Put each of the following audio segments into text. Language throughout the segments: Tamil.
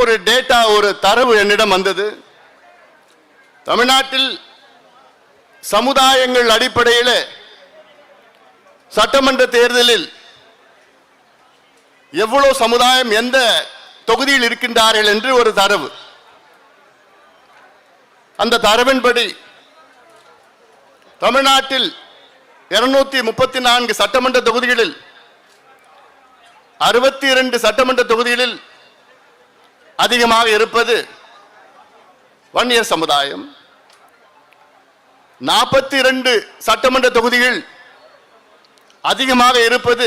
ஒரு டேட்டா ஒரு தரவு என்னிடம் வந்தது. தமிழ்நாட்டில் சமுதாயங்கள் அடிப்படையில் சட்டமன்ற தேர்தலில் எவ்வளவு சமுதாயம் எந்த தொகுதியில் இருக்கின்றார்கள் என்று ஒரு தரவு. அந்த தரவின்படி தமிழ்நாட்டில் இருநூத்தி முப்பத்தி நான்கு சட்டமன்ற தொகுதிகளில் அறுபத்தி இரண்டு சட்டமன்ற தொகுதிகளில் அதிகமாக இருப்பது வன்னியர் சமுதாயம். நாற்பத்தி இரண்டு சட்டமன்ற தொகுதிகள் அதிகமாக இருப்பது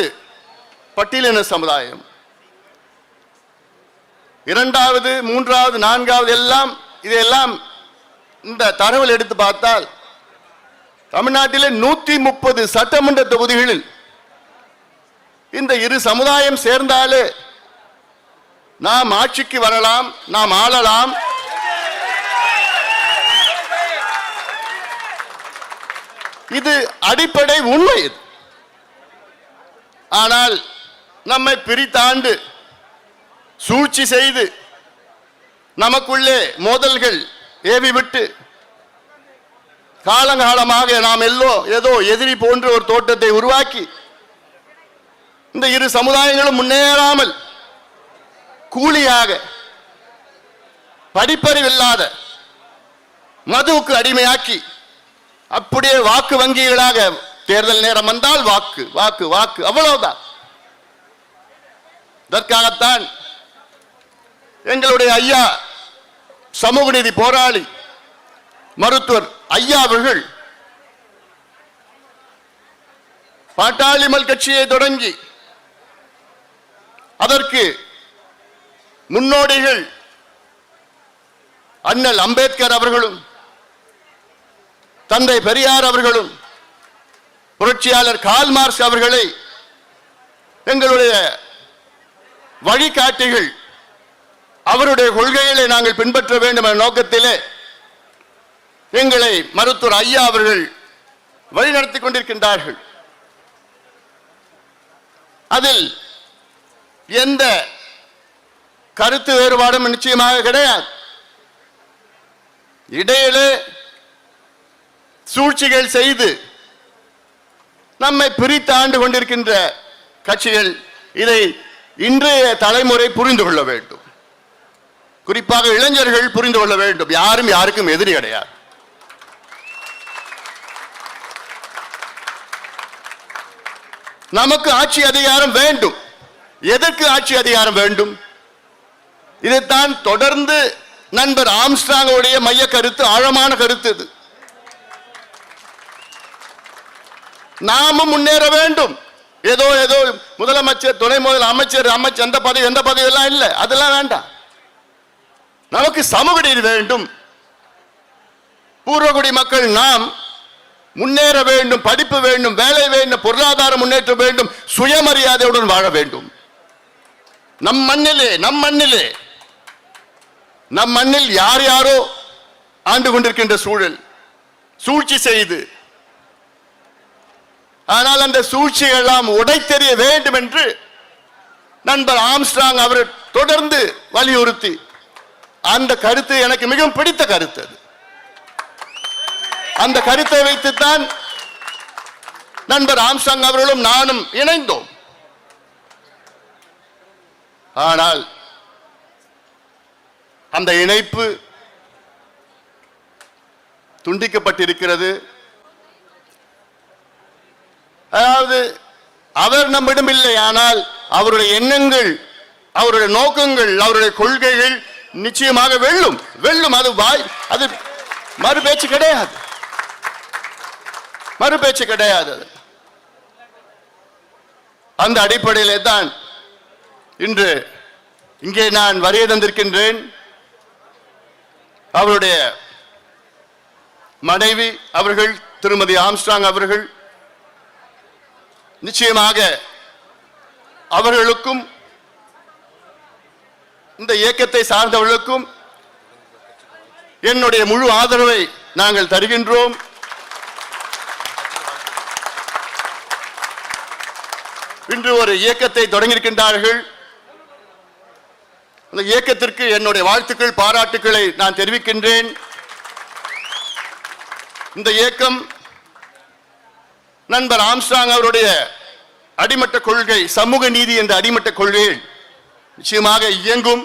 பட்டியலின சமுதாயம். இரண்டாவது மூன்றாவது நான்காவது எல்லாம் இதெல்லாம் இந்த தரவில் எடுத்து பார்த்தால் தமிழ்நாட்டிலே நூத்தி முப்பது சட்டமன்ற தொகுதிகளில் இந்த இரு சமுதாயம் சேர்ந்தாலே நாம் ஆட்சிக்கு வரலாம் நாம் ஆளலாம். இது அடிப்படை உண்மை இது. ஆனால் நம்மை பிரித்தாண்டு சூழ்ச்சி செய்து நமக்குள்ளே மோதல்கள் ஏவி விட்டு காலங்காலமாக நாம் எல்லோ ஏதோ எதிரி போன்ற ஒரு தோட்டத்தை உருவாக்கி இந்த இரு சமுதாயங்களும் முன்னேறாமல் கூலியாக படிப்பறிவில்லாத மதுவுக்கு அடிமையாக்கி அப்படியே வாக்கு வங்கிகளாக தேர்தல் நேரம் வந்தால் வாக்கு வாக்கு வாக்கு அவ்வளவுதான். இதற்காகத்தான் எங்களுடைய ஐயா சமூக நீதி போராளி மருத்துவர் ஐயா அவர்கள் பாட்டாளிமல் கட்சியை தொடங்கி அதற்கு முன்னோடிகள் அண்ணல் அம்பேத்கர் அவர்களும் தந்தை பெரியார் அவர்களும் புரட்சியாளர் கால்மார்க்ஸ் அவர்களை எங்களுடைய வழிகாட்டிகள் அவருடைய கொள்கைகளை நாங்கள் பின்பற்ற வேண்டும் என்ற நோக்கத்திலே எங்களை மருத்துவர் ஐயா அவர்கள் வழிநடத்தி கொண்டிருக்கின்றார்கள். அதில் எந்த கருத்து வேறுபாடும் நிச்சயமாக கிடையாது. இடையிலே சூழ்ச்சிகள் செய்து நம்மை பிரித்து ஆண்டு கொண்டிருக்கின்ற கட்சிகள் இதை இன்றைய தலைமுறை புரிந்து கொள்ள வேண்டும். குறிப்பாக இளைஞர்கள் புரிந்து கொள்ள வேண்டும். யாரும் யாருக்கும் எதிரி கிடையாது. நமக்கு ஆட்சி அதிகாரம் வேண்டும். எதற்கு ஆட்சி அதிகாரம் வேண்டும்? இதைத்தான் தொடர்ந்து நண்பர் ஆம்ஸ்டாங்கோடைய மைய கருத்து ஆழமான கருத்து இது. நாமும் முன்னேற வேண்டும். ஏதோ ஏதோ முதலமைச்சர் துணை முதல் அமைச்சர் அமைச்சர் எந்த பதவி எந்த பதவி எல்லாம் இல்லை. அதெல்லாம் வேண்டாம். நமக்கு சமூக நீதி வேண்டும். பூர்வகுடி மக்கள் நாம் முன்னேற வேண்டும் படிப்பு வேண்டும் வேலை வேண்டும் பொருளாதார முன்னேற்றம் வேண்டும் சுயமரியாதையுடன் வாழ வேண்டும். நம் மண்ணிலே நம் மண்ணிலே நம் மண்ணில் யார் யாரோ ஆண்டு கொண்டிருக்கின்ற சூழல் சூழ்ச்சி செய்து. ஆனால் அந்த சூழ்ச்சியெல்லாம் உடைத்தெறிய வேண்டும் என்று நண்பர் ஆம்ஸ்ட்ராங் அவர் தொடர்ந்து வலியுறுத்தி அந்த கருத்து எனக்கு மிகவும் பிடித்த கருத்து அது. அந்த கருத்தை வைத்துத்தான் நண்பர் ஆம்ஸ்டாங் அவர்களும் நானும் இணைந்தோம். ஆனால் அந்த இணைப்பு துண்டிக்கப்பட்டிருக்கிறது. அதாவது அவர் நம்மிடம் இல்லை ஆனால் அவருடைய எண்ணங்கள் அவருடைய நோக்கங்கள் அவருடைய கொள்கைகள் நிச்சயமாக வெல்லும். வெல்லும் அது வாய் அது மறு பேச்சு கிடையாது. மறு பேச்சு கிடையாது அந்த அடிப்படையிலே தான் இன்று இங்கே நான் வரைய தந்திருக்கின்றேன். அவருடைய மனைவி அவர்கள் திருமதி ஆம்ஸ்டாங் அவர்கள் நிச்சயமாக அவர்களுக்கும் இந்த இயக்கத்தை சார்ந்தவர்களுக்கும் என்னுடைய முழு ஆதரவை நாங்கள் தருகின்றோம். இன்று ஒரு இயக்கத்தை தொடங்கியிருக்கின்றார்கள். அந்த இயக்கத்திற்கு என்னுடைய வாழ்த்துக்கள் பாராட்டுக்களை நான் தெரிவிக்கின்றேன். இந்த இயக்கம் நண்பர் ஆம்ஸ்டாங் அவருடைய அடிமட்ட கொள்கை சமூக நீதி என்ற அடிமட்ட கொள்கை நிச்சயமாக இயங்கும்.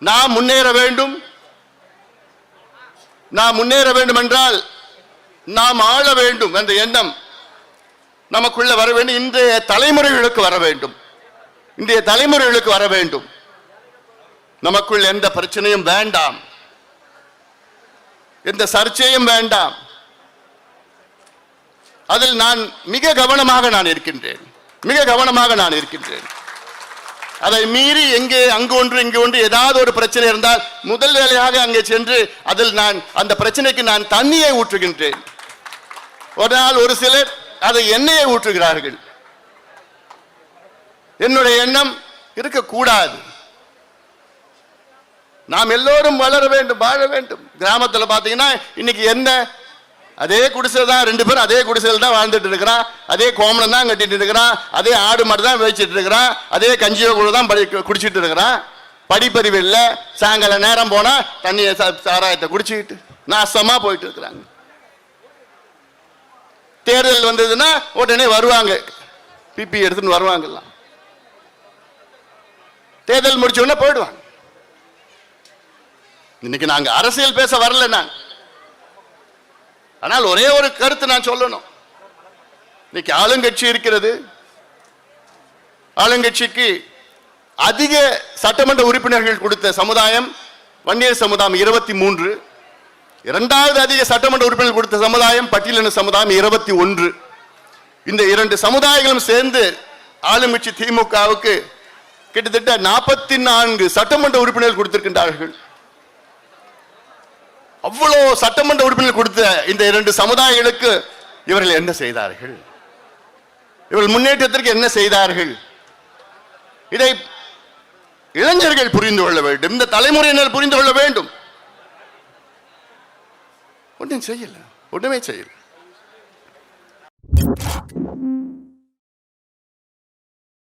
நாம் முன்னேற வேண்டும். நாம் முன்னேற வேண்டும் என்றால் நாம் ஆள வேண்டும் என்ற எண்ணம் நமக்குள்ள வர வேண்டும். இன்றைய தலைமுறைகளுக்கு வர வேண்டும். இன்றைய தலைமுறைகளுக்கு வர வேண்டும். நமக்குள் எந்த பிரச்சனையும் வேண்டாம். எந்த சர்ச்சையும் வேண்டாம். அதில் நான் மிக கவனமாக நான் இருக்கின்றேன். மிக கவனமாக நான் இருக்கின்றேன். அதை மீறி எங்கே அங்கு ஒன்று இங்கு ஒன்று ஏதாவது ஒரு பிரச்சனை இருந்தால் முதல் வேலையாக அங்கே சென்று அதில் நான் அந்த பிரச்சனைக்கு நான் தண்ணியை ஊற்றுகின்றேன். ஒரு நாள் ஒரு சிலர் அதை எண்ணெயை ஊற்றுகிறார்கள். என்னுடைய எண்ணம் இருக்கக்கூடாது. நாம் எல்லோரும் வளர வேண்டும் வாழ வேண்டும். கிராமத்தில் பார்த்தீங்கன்னா இன்னைக்கு என்ன? அதே குடிசை தான் ரெண்டு பேரும் அதே குடிசையில் தான் வாழ்ந்துட்டு இருக்கிறான் அதே கோமலம் தான் கட்டிட்டு இருக்கிறான் அதே ஆடு மாடு தான் வச்சுட்டு இருக்கிறான் அதே கஞ்சியோ கூட தான் படி குடிச்சிட்டு இருக்கிறான் படிப்பறிவு இல்லை. சாயங்கால நேரம் போனால் தண்ணியை சாராயத்தை குடிச்சிக்கிட்டு நாசமாக போயிட்டு இருக்கிறாங்க. தேர்தல் வந்ததுன்னா உடனே வருவாங்க. பிபி எடுத்துன்னு வருவாங்கலாம் தேர்தல் முடிச்ச உடனே போயிடுவாங்க. இன்னைக்கு நாங்க அரசியல் பேச வரல நாங்க ஆனால் ஒரே ஒரு கருத்து நான் சொல்லணும். இன்னைக்கு ஆளுங்கட்சி இருக்கிறது. ஆளுங்கட்சிக்கு அதிக சட்டமன்ற உறுப்பினர்கள் கொடுத்த சமுதாயம் வன்னியர் சமுதாயம் இருபத்தி மூன்று. இரண்டாவது அதிக சட்டமன்ற உறுப்பினர்கள் கொடுத்த சமுதாயம் பட்டியலின சமுதாயம் இருபத்தி ஒன்று. இந்த இரண்டு சமுதாயங்களும் சேர்ந்து ஆளுங்கட்சி திமுகவுக்கு கிட்டத்தட்ட நாற்பத்தி நான்கு சட்டமன்ற உறுப்பினர்கள் கொடுத்திருக்கின்றார்கள். அவ்வளோ சட்டமன்ற உறுப்பினர் கொடுத்த இந்த இரண்டு சமுதாயங்களுக்கு இவர்கள் என்ன செய்தார்கள்? இவர்கள் முன்னேற்றத்திற்கு என்ன செய்தார்கள்? இதை இளைஞர்கள் புரிந்து கொள்ள வேண்டும். இந்த தலைமுறையினர் புரிந்து கொள்ள வேண்டும். ஒன்றும் செய்யல. ஒன்றுமே செய்யல.